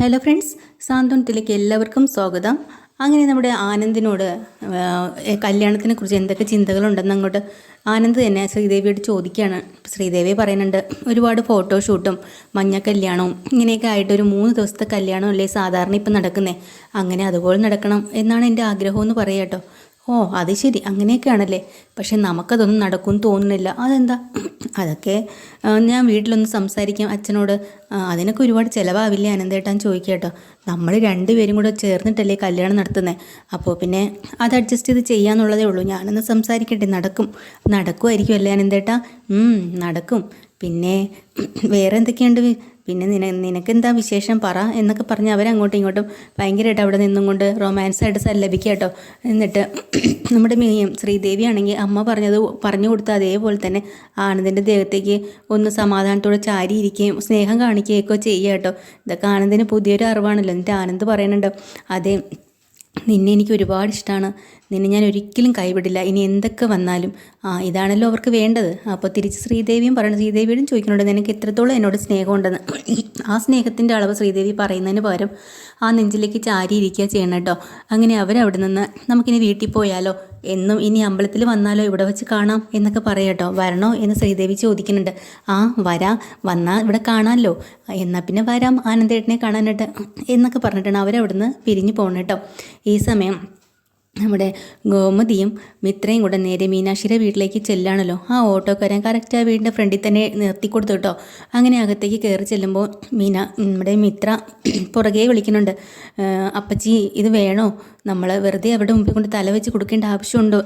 Hello friends സാന്ത്വനത്തിലേക്ക് എല്ലാവർക്കും സ്വാഗതം. അങ്ങനെ നമ്മുടെ ആനന്ദിനോട് കല്യാണത്തിനെ കുറിച്ച് എന്തൊക്കെ ചിന്തകളുണ്ടെന്ന് അങ്ങോട്ട് ആനന്ദ് തന്നെ ശ്രീദേവിയോട് ചോദിക്കുകയാണ്. ശ്രീദേവി പറയുന്നുണ്ട് ഒരുപാട് ഫോട്ടോഷൂട്ടും മഞ്ഞ കല്യാണവും ഇങ്ങനെയൊക്കെ ആയിട്ട് ഒരു മൂന്ന് ദിവസത്തെ കല്യാണം അല്ലേ സാധാരണ ഇപ്പം നടക്കുന്നേ? അങ്ങനെ അതുപോലെ നടക്കണം എന്നാണ് എന്റെ ആഗ്രഹം എന്ന് പറയാട്ടോ ഓ അത് ശരി. അങ്ങനെയൊക്കെയാണല്ലേ? പക്ഷെ നമുക്കതൊന്നും നടക്കുമെന്ന് തോന്നുന്നില്ല. അതെന്താ? അതൊക്കെ ഞാൻ വീട്ടിലൊന്ന് സംസാരിക്കാം അച്ഛനോട്. അതിനൊക്കെ ഒരുപാട് ചിലവാവില്ലേ അനന്തേട്ടാൻ ചോദിക്കട്ടോ നമ്മൾ രണ്ടുപേരും കൂടെ ചേർന്നിട്ടല്ലേ കല്യാണം നടത്തുന്നത് അപ്പോൾ പിന്നെ അത് അഡ്ജസ്റ്റ് ചെയ്ത് ചെയ്യാന്നുള്ളതേ ഉള്ളൂ. ഞാനൊന്ന് സംസാരിക്കട്ടെ. നടക്കും. നടക്കുമായിരിക്കും അല്ലേ അനന്തേട്ടാ നടക്കും. പിന്നെ വേറെ എന്തൊക്കെയുണ്ട്? പിന്നെ നിന നിനക്കെന്താ വിശേഷം? പറ എന്നൊക്കെ പറഞ്ഞ് അവരങ്ങോട്ടും ഇങ്ങോട്ടും ഭയങ്കരമായിട്ട് അവിടെ നിന്നും കൊണ്ട് റൊമാൻസായിട്ട് സല്ലപിക്കുക കേട്ടോ. എന്നിട്ട് നമ്മുടെ ശ്രീദേവി ആണെങ്കിൽ അമ്മ പറഞ്ഞത് പറഞ്ഞു കൊടുത്ത അതേപോലെ തന്നെ ആനന്ദിന്റെ ദേഹത്തേക്ക് ഒന്ന് സമാധാനത്തോടെ ചാരിയിരിക്കുകയും സ്നേഹം കാണിക്കുകയൊക്കെ ചെയ്യുക കേട്ടോ. ഇതൊക്കെ ആനന്ദിന് പുതിയൊരു അറിവാണല്ലോ. എന്നിട്ട് ആനന്ദ് പറയുന്നുണ്ട് അതേ നിന്നെ എനിക്ക് ഒരുപാട് ഇഷ്ടമാണ് നിന്നെ ഞാൻ ഒരിക്കലും കൈവിടില്ല. ഇനി എന്തൊക്കെ വന്നാലും ആ ഇതാണല്ലോ അവർക്ക് വേണ്ടത്. അപ്പോൾ തിരിച്ച് ശ്രീദേവിയും പറയുന്നത് ശ്രീദേവിയോടും ചോദിക്കുന്നുണ്ട് നിനക്ക് എത്രത്തോളം എന്നോട് സ്നേഹമുണ്ടെന്ന്? ആ സ്നേഹത്തിന്റെ അളവ് ശ്രീദേവി പറയുന്നതിന് പകരം ആ നെഞ്ചിലേക്ക് ചാരി ഇരിക്കുക ചെയ്യണം കേട്ടോ. അങ്ങനെ അവരവിടെ നിന്ന് നമുക്കിനി വീട്ടിൽ പോയാലോ? എന്നും ഇനി അമ്പലത്തിൽ വന്നാലോ? ഇവിടെ വെച്ച് കാണാം എന്നൊക്കെ പറയട്ടോ വരണോ? എന്ന് ശ്രീദേവി ചോദിക്കുന്നുണ്ട്. ആ വരാ. വന്നാൽ ഇവിടെ കാണാമല്ലോ എന്നാൽ പിന്നെ വരാം ആനന്ദേട്ടനെ കാണാനായിട്ട് എന്നൊക്കെ പറഞ്ഞിട്ടാണ് അവരവിടുന്ന് പിരിഞ്ഞു പോകണം കേട്ടോ. ഈ സമയം നമ്മുടെ ഗോമതിയും മിത്രയും കൂടെ നേരെ മീനാക്ഷിയുടെ വീട്ടിലേക്ക് ചെല്ലാണല്ലോ ആ ഓട്ടോക്കാരൻ കറക്റ്റ് ആ വീടിന്റെ ഫ്രണ്ടിൽ തന്നെ നിർത്തി കൊടുത്തു കേട്ടോ. അങ്ങനെ അകത്തേക്ക് കയറി ചെല്ലുമ്പോൾ മീന നമ്മുടെ മിത്ര പുറകെ വിളിക്കുന്നുണ്ട്. അപ്പച്ചി ഇത് വേണോ? നമ്മൾ വെറുതെ അവിടെ മുമ്പിൽ കൊണ്ട് തല വെച്ച് കൊടുക്കേണ്ട ആവശ്യമുണ്ടോ?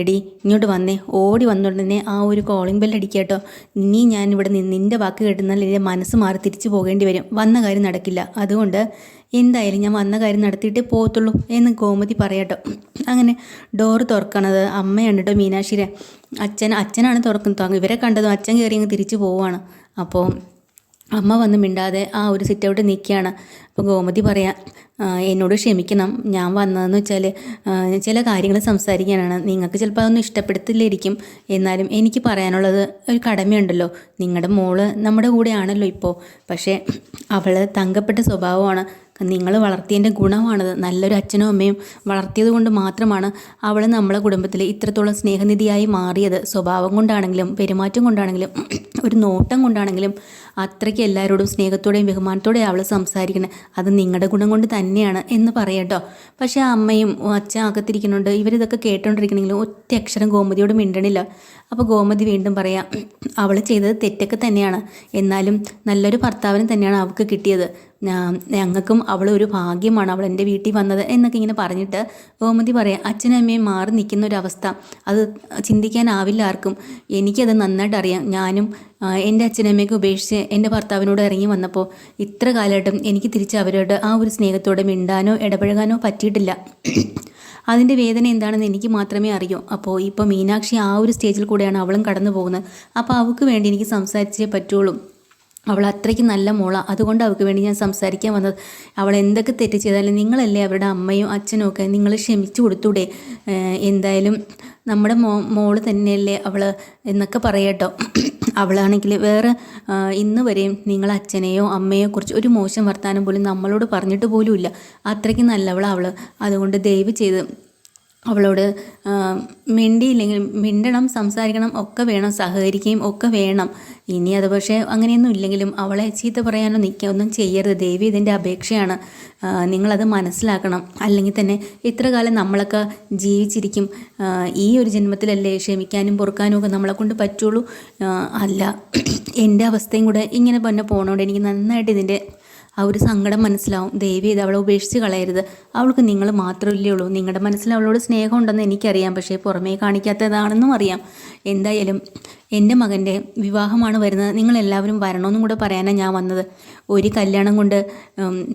എടി ഇങ്ങോട്ട് വന്നേ. ഓടി വന്നുടനെ ആ ഒരു കോളിംഗ് ബെൽ അടിക്കുക കേട്ടോ. ഇനി ഞാൻ ഇവിടെ നിന്ന് നിന്റെ വാക്ക് കേട്ടുന്നാൽ എന്റെ മനസ്സ് മാറി തിരിച്ചു പോകേണ്ടി വരും. വന്ന കാര്യം നടക്കില്ല. അതുകൊണ്ട് എന്തായാലും ഞാൻ വന്ന കാര്യം നടത്തിയിട്ടേ പോകത്തുള്ളൂ എന്ന് ഗോമതി പറയട്ടോ അങ്ങനെ ഡോറ് തുറക്കണത് അമ്മയാണ് കേട്ടോ മീനാക്ഷിരെ അച്ഛൻ അച്ഛനാണ് തുറക്കുന്നത്. ഇവരെ കണ്ടതും അച്ഛൻ കയറി അങ്ങ് തിരിച്ചു പോവുകയാണ് അപ്പോൾ അമ്മ വന്ന് മിണ്ടാതെ ആ ഒരു സിറ്റ് ഔട്ട് നിൽക്കുകയാണ്. അപ്പോൾ ഗോമതി പറയാം എന്നോട് ക്ഷമിക്കണം. ഞാൻ വന്നതെന്ന് വെച്ചാൽ ചില കാര്യങ്ങൾ സംസാരിക്കാനാണ്. നിങ്ങൾക്ക് ചിലപ്പോൾ അതൊന്നും ഇഷ്ടപ്പെടുത്തില്ലായിരിക്കും. എന്നാലും എനിക്ക് പറയാനുള്ളത് ഒരു കടമയുണ്ടല്ലോ. നിങ്ങളുടെ മോൾ നമ്മുടെ കൂടെയാണല്ലോ ഇപ്പോൾ പക്ഷേ അവൾ തങ്കപ്പെട്ട സ്വഭാവമാണ്. നിങ്ങൾ വളർത്തിയതിന്റെ ഗുണമാണത്. നല്ലൊരു അച്ഛനും അമ്മയും വളർത്തിയത് കൊണ്ട് മാത്രമാണ് അവൾ നമ്മളെ കുടുംബത്തിൽ ഇത്രത്തോളം സ്നേഹനിധിയായി മാറിയത്. സ്വഭാവം കൊണ്ടാണെങ്കിലും പെരുമാറ്റം കൊണ്ടാണെങ്കിലും ഒരു നോട്ടം കൊണ്ടാണെങ്കിലും അത്രയ്ക്ക് എല്ലാവരോടും സ്നേഹത്തോടെയും ബഹുമാനത്തോടെയും അവൾ സംസാരിക്കുന്നത് അത് നിങ്ങളുടെ ഗുണം കൊണ്ട് തന്നെയാണ് എന്ന് പറയട്ടോ പക്ഷേ ആ അമ്മയും അച്ഛൻ അകത്തിരിക്കുന്നുണ്ട്. ഇവരിതൊക്കെ കേട്ടോണ്ടിരിക്കണമെങ്കിലും ഒറ്റ അക്ഷരം ഗോമതിയോട് മിണ്ടണില്ല. അപ്പോൾ ഗോമതി വീണ്ടും പറയാം അവൾ ചെയ്തത് തെറ്റൊക്കെ തന്നെയാണ്. എന്നാലും നല്ലൊരു ഭർത്താവിനെ തന്നെയാണ് അവൾക്ക് കിട്ടിയത്. ഞങ്ങൾക്കും അവൾ ഒരു ഭാഗ്യമാണ് അവൾ എന്റെ വീട്ടിൽ വന്നത് എന്നൊക്കെ ഇങ്ങനെ പറഞ്ഞിട്ട് ഗോമതി പറയാം അച്ഛനും അമ്മയും മാറി നിൽക്കുന്ന ഒരു അവസ്ഥ അത് ചിന്തിക്കാനാവില്ല ആർക്കും. എനിക്കത് നന്നായിട്ട് അറിയാം. ഞാനും എന്റെ അച്ഛനമ്മയൊക്കെ ഉപേക്ഷിച്ച് എന്റെ ഭർത്താവിനോട് ഇറങ്ങി വന്നപ്പോൾ ഇത്ര കാലമായിട്ടും എനിക്ക് തിരിച്ച് അവരോട് ആ ഒരു സ്നേഹത്തോടെ മിണ്ടാനോ ഇടപഴകാനോ പറ്റിയിട്ടില്ല. അതിന്റെ വേദന എന്താണെന്ന് എനിക്ക് മാത്രമേ അറിയൂ. അപ്പോൾ ഇപ്പോൾ മീനാക്ഷി ആ ഒരു സ്റ്റേജിൽ കൂടെയാണ് അവളും കടന്നു പോകുന്നത് അപ്പോൾ അവൾക്ക് വേണ്ടി എനിക്ക് സംസാരിച്ചേ പറ്റുള്ളൂ. അവൾ അത്രയ്ക്ക് നല്ല മോള. അതുകൊണ്ട് അവൾക്ക് വേണ്ടി ഞാൻ സംസാരിക്കാൻ വന്നത്. അവൾ എന്തൊക്കെ തെറ്റ് ചെയ്താലും നിങ്ങളല്ലേ അവരുടെ അമ്മയും അച്ഛനും ഒക്കെ നിങ്ങൾ ക്ഷമിച്ചു കൊടുത്തൂടെ? എന്തായാലും നമ്മുടെ മോ മോൾ തന്നെയല്ലേ അവൾ എന്നൊക്കെ പറയട്ടോ അവളാണെങ്കിൽ വേറെ ഇന്ന് വരെയും നിങ്ങൾ അച്ഛനെയോ അമ്മയോ കുറിച്ച് ഒരു മോശം വർത്താനം പോലും നമ്മളോട് പറഞ്ഞിട്ട് പോലുമില്ല. അത്രയ്ക്ക് നല്ലവളാണ് അവൾ അതുകൊണ്ട് ദയവ് ചെയ്ത് അവളോട് മിണ്ടിയില്ലെങ്കിൽ മിണ്ടണം സംസാരിക്കണം ഒക്കെ വേണം സഹകരിക്കുകയും ഒക്കെ വേണം. ഇനി അത് പക്ഷേ അങ്ങനെയൊന്നും ഇല്ലെങ്കിലും അവളെ ചീത്ത പറയാനോ നിൽക്കുക ഒന്നും ചെയ്യരുത്. ദേവി ഇതിന്റെ അപേക്ഷയാണ്. നിങ്ങളത് മനസ്സിലാക്കണം. അല്ലെങ്കിൽ തന്നെ ഇത്ര കാലം നമ്മളൊക്കെ ജീവിച്ചിരിക്കും. ഈ ഒരു ജന്മത്തിലല്ലേ ക്ഷമിക്കാനും പൊറുക്കാനും ഒക്കെ നമ്മളെ കൊണ്ട് പറ്റുള്ളൂ? അല്ല. എന്റെ അവസ്ഥയും കൂടെ ഇങ്ങനെ തന്നെ പോകണോണ്ട് എനിക്ക് നന്നായിട്ട് ഇതിന്റെ ആ ഒരു സങ്കടം മനസ്സിലാവും. ദേവി ഇത് അവളെ ഉപേക്ഷിച്ച് കളയരുത്. അവൾക്ക് നിങ്ങൾ മാത്രമല്ലേ ഉള്ളൂ. നിങ്ങളുടെ മനസ്സിൽ അവളോട് സ്നേഹമുണ്ടെന്ന് എനിക്കറിയാം. പക്ഷേ പുറമേ കാണിക്കാത്തതാണെന്നും അറിയാം. എന്തായാലും എന്റെ മകന്റെ വിവാഹമാണ് വരുന്നത്. നിങ്ങളെല്ലാവരും വരണമെന്നും കൂടെ പറയാനാണ് ഞാൻ വന്നത്. ഒരു കല്യാണം കൊണ്ട്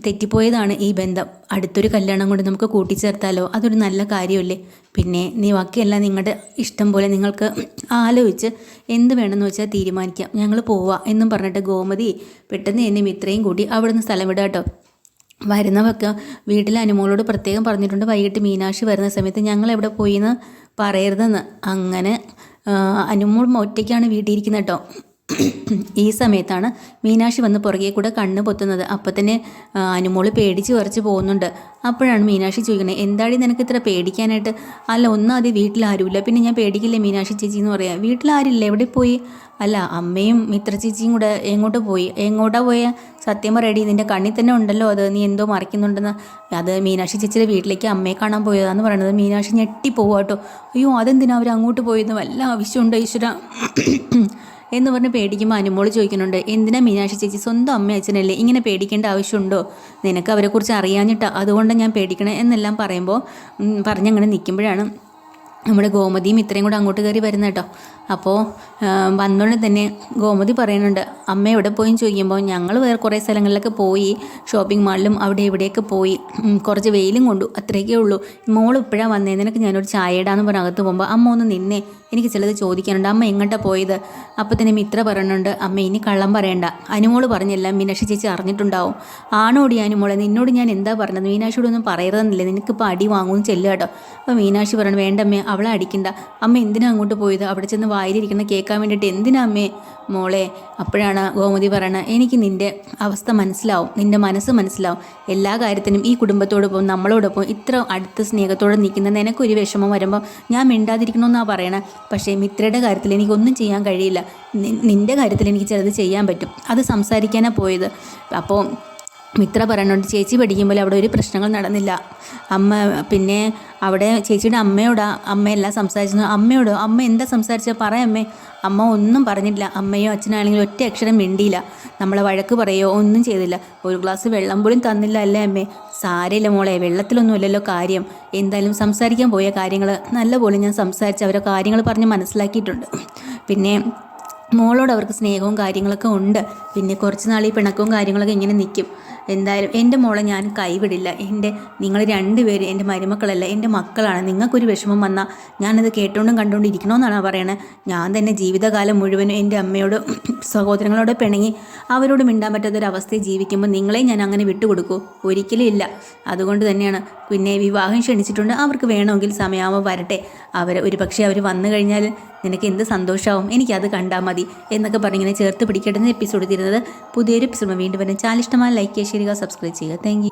തെറ്റിപ്പോയതാണ് ഈ ബന്ധം. അടുത്തൊരു കല്യാണം കൊണ്ട് നമുക്ക് കൂട്ടിച്ചേർത്താലോ? അതൊരു നല്ല കാര്യമല്ലേ? പിന്നെ നീ ബാക്കിയെല്ലാം നിങ്ങളുടെ ഇഷ്ടം പോലെ നിങ്ങൾക്ക് ആലോചിച്ച് എന്ത് വേണമെന്ന് വെച്ചാൽ തീരുമാനിക്കാം. ഞങ്ങൾ പോവാ എന്നും പറഞ്ഞിട്ട് ഗോമതി പെട്ടെന്ന് എന്നെ മിത്രയും കൂട്ടി അവിടുന്ന് സ്ഥലം വിടാം കേട്ടോ വരുന്നവർക്ക് വീട്ടിലെ അനുമോളോട് പ്രത്യേകം പറഞ്ഞിട്ടുണ്ട്. വൈകിട്ട് മീനാക്ഷി വരുന്ന സമയത്ത് ഞങ്ങൾ എവിടെ പോയിന്ന് പറയരുതെന്ന്. അങ്ങനെ ആ, അനുമോൾ ഒറ്റയ്ക്കാണ് വീട്ടിൽ ഇരിക്കുന്നത് കേട്ടോ. ഈ സമയത്താണ് മീനാക്ഷി വന്ന് പുറകെ കൂടെ കണ്ണ് പൊത്തുന്നത്. അപ്പം തന്നെ അനുമോൾ പേടിച്ച് കുറച്ച് പോകുന്നുണ്ട്. അപ്പോഴാണ് മീനാക്ഷി ചോദിക്കുന്നത് എന്താടി നിനക്ക് ഇത്ര പേടിക്കാനായിട്ട്? അല്ല ഒന്നും അത് വീട്ടിലാരുമില്ല പിന്നെ ഞാൻ പേടിക്കില്ലേ മീനാക്ഷി ചേച്ചി എന്ന് പറയാം വീട്ടിലാരില്ല എവിടെ പോയി? അല്ല അമ്മയും മിത്ര ചേച്ചിയും കൂടെ എങ്ങോട്ട് പോയി? എങ്ങോട്ടാ പോയ? സത്യം പറയടി നിന്റെ കണ്ണിൽ തന്നെ ഉണ്ടല്ലോ. അത് നീ എന്തോ മറിക്കുന്നുണ്ടെന്ന്. അത് മീനാക്ഷി ചേച്ചിയുടെ വീട്ടിലേക്ക് അമ്മയെ കാണാൻ പോയതാന്ന് പറയുന്നത് മീനാക്ഷി ഞെട്ടി പോവാട്ടോ അയ്യോ അതെന്തിനാ അവർ അങ്ങോട്ട് പോയെന്ന് വല്ല ആവശ്യമുണ്ടോ ഈശ്വര? എന്ന് പറഞ്ഞ് പേടിക്കുമ്പോൾ അനുമോൾ ചോദിക്കുന്നുണ്ട് എന്തിനാ മീനാക്ഷി ചേച്ചി സ്വന്തം അമ്മ അച്ഛനല്ലേ ഇങ്ങനെ പേടിക്കേണ്ട ആവശ്യമുണ്ടോ? നിനക്ക് അവരെക്കുറിച്ച് അറിയാഞ്ഞിട്ടാ അതുകൊണ്ട് ഞാൻ പേടിക്കണേ എന്നെല്ലാം പറയുമ്പോൾ പറഞ്ഞങ്ങനെ നിൽക്കുമ്പോഴാണ് നമ്മുടെ ഗോമതിയും ഇത്രയും കൂടെ അങ്ങോട്ട് കയറി വരുന്ന കേട്ടോ അപ്പോൾ വന്നോണ്ട് തന്നെ ഗോമതി പറയുന്നുണ്ട് അമ്മ എവിടെ പോയി? ചോദിക്കുമ്പോൾ ഞങ്ങൾ വേറെ കുറേ സ്ഥലങ്ങളിലൊക്കെ പോയി ഷോപ്പിംഗ് മാളിലും അവിടെ ഇവിടെയൊക്കെ പോയി കുറച്ച് വെയിലും കൊണ്ടു അത്രയൊക്കെ ഉള്ളൂ. മോൾ ഇപ്പോഴാണ് വന്നേ നിനക്ക് ഞാനൊരു ചായ ഇടാന്ന് അകത്ത് പോകുമ്പോൾ അമ്മ ഒന്ന് നിന്നേ എനിക്ക് ചിലത് ചോദിക്കാനുണ്ട്. അമ്മ എങ്ങോട്ടാണ് പോയത്? അപ്പോൾ തന്നെ മിത്ര പറയുന്നുണ്ട് അമ്മ ഇനി കള്ളം പറയണ്ട. അനുമോൾ പറഞ്ഞില്ല. മീനാക്ഷി ചേച്ചി അറിഞ്ഞിട്ടുണ്ടാവും. ആണോടി അനുമോളെ? നിന്നോട് ഞാൻ എന്താ പറഞ്ഞത്? മീനാക്ഷിയോട് ഒന്നും പറയരുതെന്നില്ല? നിനക്കിപ്പോൾ അടി വാങ്ങുമെന്ന് ചെല്ലുക കേട്ടോ. അപ്പോൾ മീനാക്ഷി പറഞ്ഞു വേണ്ടമ്മേ അവളെ അടിക്കണ്ട. അമ്മ എന്തിനാ അങ്ങോട്ട് പോയത്? അവിടെ ചെന്ന് വായിലിരിക്കുന്ന കേൾക്കാൻ വേണ്ടിയിട്ട് എന്തിനാ അമ്മേ? മോളെ അപ്പോഴാണ് ഗോമതി പറയണത് എനിക്ക് നിന്റെ അവസ്ഥ മനസ്സിലാവും. നിന്റെ മനസ്സ് മനസ്സിലാവും. എല്ലാ കാര്യത്തിനും ഈ കുടുംബത്തോടൊപ്പം നമ്മളോടൊപ്പം ഇത്ര അടുത്ത സ്നേഹത്തോടെ നിൽക്കുന്ന നിനക്കൊരു വിഷമം വരുമ്പോൾ ഞാൻ മിണ്ടാതിരിക്കണമെന്നാണ് പറയണേ? പക്ഷേ മിത്രയുടെ കാര്യത്തിൽ എനിക്കൊന്നും ചെയ്യാൻ കഴിയില്ല. നിന്റെ കാര്യത്തിൽ എനിക്ക് ചിലത് ചെയ്യാൻ പറ്റും. അത് സംസാരിക്കാനാണ് പോയത്. അപ്പോൾ മിത്ര പറയുന്നുണ്ട് ചേച്ചി പഠിക്കുമ്പോൾ അവിടെ ഒരു പ്രശ്നങ്ങൾ നടന്നില്ല. അമ്മ പിന്നെ അവിടെ ചേച്ചിയുടെ അമ്മയോടാ അമ്മയെല്ലാം സംസാരിച്ചു അമ്മയോടോ അമ്മ എന്താ സംസാരിച്ചത് പറയമ്മേ അമ്മ. ഒന്നും പറഞ്ഞില്ല അമ്മയോ അച്ഛനാണെങ്കിലും ഒറ്റ അക്ഷരം മിണ്ടിയില്ല. നമ്മളെ വഴക്ക് പറയോ? ഒന്നും ചെയ്തില്ല. ഒരു ഗ്ലാസ് വെള്ളം പോലും തന്നില്ല അല്ലേ അമ്മേ? സാരയില്ല മോളെ. വെള്ളത്തിലൊന്നുമില്ലല്ലോ കാര്യം. എന്തായാലും സംസാരിക്കാൻ പോയ കാര്യങ്ങൾ നല്ലപോലെ ഞാൻ സംസാരിച്ച് അവരെ കാര്യങ്ങൾ പറഞ്ഞ് മനസ്സിലാക്കിയിട്ടുണ്ട്. പിന്നെ മോളോട് അവർക്ക് സ്നേഹവും കാര്യങ്ങളൊക്കെ ഉണ്ട്. പിന്നെ കുറച്ച് നാൾ ഈ പിണക്കവും കാര്യങ്ങളൊക്കെ ഇങ്ങനെ നിൽക്കും എന്തായാലും എന്റെ മോളെ ഞാൻ കൈവിടില്ല. എന്റെ നിങ്ങൾ രണ്ടുപേരും എന്റെ മരുമക്കളല്ല എന്റെ മക്കളാണ്. നിങ്ങൾക്കൊരു വിഷമം വന്നാൽ ഞാനത് കേട്ടുകൊണ്ടും കണ്ടുകൊണ്ടും ഇരിക്കണമെന്നാണ് പറയണത് ഞാൻ തന്നെ ജീവിതകാലം മുഴുവനും എന്റെ അമ്മയോട് സഹോദരങ്ങളോട് പിണങ്ങി അവരോട് മിണ്ടാൻ പറ്റാത്തൊരവസ്ഥയിൽ ജീവിക്കുമ്പോൾ നിങ്ങളെ ഞാൻ അങ്ങനെ വിട്ടുകൊടുക്കൂ? ഒരിക്കലും ഇല്ല. അതുകൊണ്ട് തന്നെയാണ് പിന്നെ വിവാഹം ക്ഷണിച്ചിട്ടുണ്ട്. അവർക്ക് വേണമെങ്കിൽ സമയമാകുമ്പോൾ വരട്ടെ. അവർ ഒരു പക്ഷേ അവർ വന്നു കഴിഞ്ഞാൽ നിനക്ക് എന്ത് സന്തോഷമാവും എനിക്കത് കണ്ടാൽ മതി. എന്നൊക്കെ പറഞ്ഞിങ്ങനെ ചേർത്ത് പിടിക്കേണ്ടുന്ന എപ്പിസോഡ് തരുന്നത്. പുതിയൊരു എപ്പിസോഡ് വീണ്ടും വരും. ചാനൽ ഇഷ്ടമായ ലൈക്ക് ചെയ്യുക സബ്സ്ക്രൈബ് ചെയ്യുക. താങ്ക്